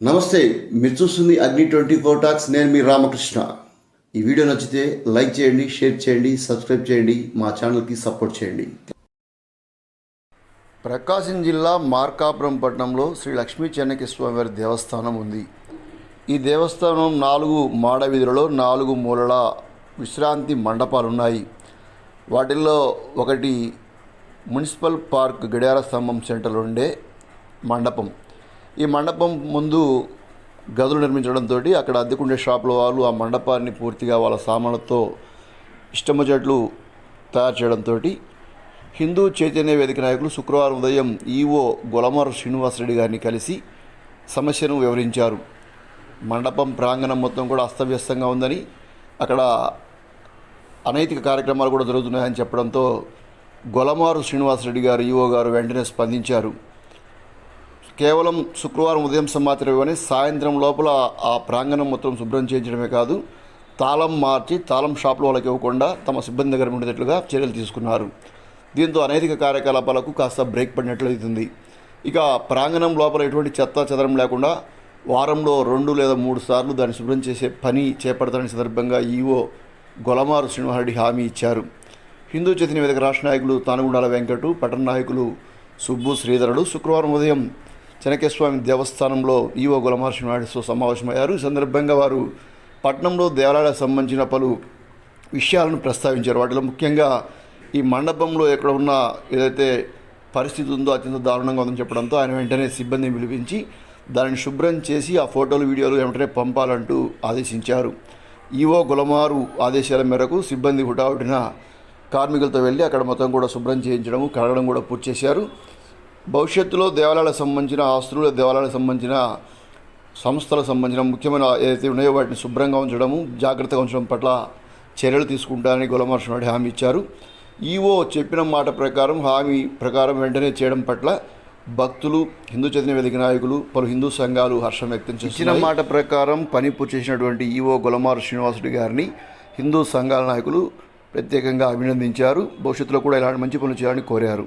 నమస్తే మీరు చూస్తుంది అగ్ని ట్వంటీ ఫోర్ టాక్స్ నేను మీ రామకృష్ణ. ఈ వీడియో నచ్చితే లైక్ చేయండి షేర్ చేయండి సబ్స్క్రైబ్ చేయండి మా ఛానల్కి సపోర్ట్ చేయండి. ప్రకాశం జిల్లా మార్కాపురం పట్టణంలో శ్రీ లక్ష్మీ చెన్నకేశ్వర వారి దేవస్థానం ఉంది. ఈ దేవస్థానం నాలుగు మాడ వీధులలో నాలుగు మూలల విశ్రాంతి మండపాలు ఉన్నాయి వాటిల్లో ఒకటి మున్సిపల్ పార్క్ గడియార స్తంభం సెంటర్లో ఉండే మండపం. ఈ మండపం ముందు గదులు నిర్మించడంతో అక్కడ అద్దెకుండే షాపుల వాళ్ళు ఆ మండపాన్ని పూర్తిగా వాళ్ళ సామాన్లతో ఇష్టమొచ్చేట్లు తయారు చేయడంతో హిందూ చైతన్య వేదిక నాయకులు శుక్రవారం ఉదయం ఈఓ గొలమరు శ్రీనివాసరెడ్డి గారిని కలిసి సమస్యను వివరించారు. మండపం ప్రాంగణం మొత్తం కూడా అస్తవ్యస్తంగా ఉందని అక్కడ అనైతిక కార్యక్రమాలు కూడా జరుగుతున్నాయని చెప్పడంతో గొలమారు శ్రీనివాసరెడ్డి గారు ఈఓ గారు వెంటనే స్పందించారు. కేవలం శుక్రవారం ఉదయం సమాచారం ఇవ్వని సాయంత్రం లోపల ఆ ప్రాంగణం మొత్తం శుభ్రం చేయించడమే కాదు తాళం మార్చి తాళం షాపులు వాళ్ళకి ఇవ్వకుండా తమ సిబ్బంది దగ్గర ఉండేటట్లుగా చర్యలు తీసుకున్నారు. దీంతో అనైతిక కార్యకలాపాలకు కాస్త బ్రేక్ పడినట్లు అవుతుంది. ఇక ప్రాంగణం లోపల ఎటువంటి చెత్త చెదరం లేకుండా వారంలో రెండు లేదా మూడు సార్లు దాన్ని శుభ్రం చేసే పని చేపడతానని సందర్భంగా ఈఓ గొలమారు శ్రీనివాసరెడ్డి హామీ ఇచ్చారు. హిందూ చైతన్య వేదిక రాష్ట్ర నాయకులు తానుగుండాల వెంకటు పట్టణ నాయకులు సుబ్బు శ్రీధరుడు శుక్రవారం ఉదయం చెనకేశ్వామి దేవస్థానంలో ఈవో గులమహర్షి నాయుడుతో సమావేశమయ్యారు. ఈ సందర్భంగా వారు పట్నంలో దేవాలయాలకు సంబంధించిన పలు విషయాలను ప్రస్తావించారు. వాటిలో ముఖ్యంగా ఈ మండపంలో ఎక్కడ ఉన్న ఏదైతే పరిస్థితి ఉందో అత్యంత దారుణంగా ఉందని చెప్పడంతో ఆయన వెంటనే సిబ్బందిని పిలిపించి దానిని శుభ్రం చేసి ఆ ఫోటోలు వీడియోలు వెంటనే పంపాలంటూ ఆదేశించారు. ఈవో గులమారు ఆదేశాల మేరకు సిబ్బంది హుటాహుటిన కార్మికులతో వెళ్ళి అక్కడ మొత్తం కూడా శుభ్రం చేయించడం కడగడం కూడా పూర్తి చేశారు. భవిష్యత్తులో దేవాలయాలకు సంబంధించిన ఆస్తులు దేవాలయాలకు సంబంధించిన సంస్థలకు సంబంధించిన ముఖ్యమైన ఏదైతే ఉన్నాయో వాటిని శుభ్రంగా ఉంచడము జాగ్రత్తగా ఉంచడం పట్ల చర్యలు తీసుకుంటారని గులమర్షణ హామీ ఇచ్చారు. ఈవో చెప్పిన మాట ప్రకారం హామీ ప్రకారం వెంటనే చేయడం పట్ల భక్తులు హిందూ చైతన్య వేదిక నాయకులు పలు హిందూ సంఘాలు హర్షం వ్యక్తం చేసిన మాట ప్రకారం పని పూర్తి చేసినటువంటి ఈవో గులమారు శ్రీనివాసుడి గారిని హిందూ సంఘాల నాయకులు ప్రత్యేకంగా అభినందించారు. భవిష్యత్తులో కూడా ఇలాంటి మంచి పనులు చేయాలని కోరారు.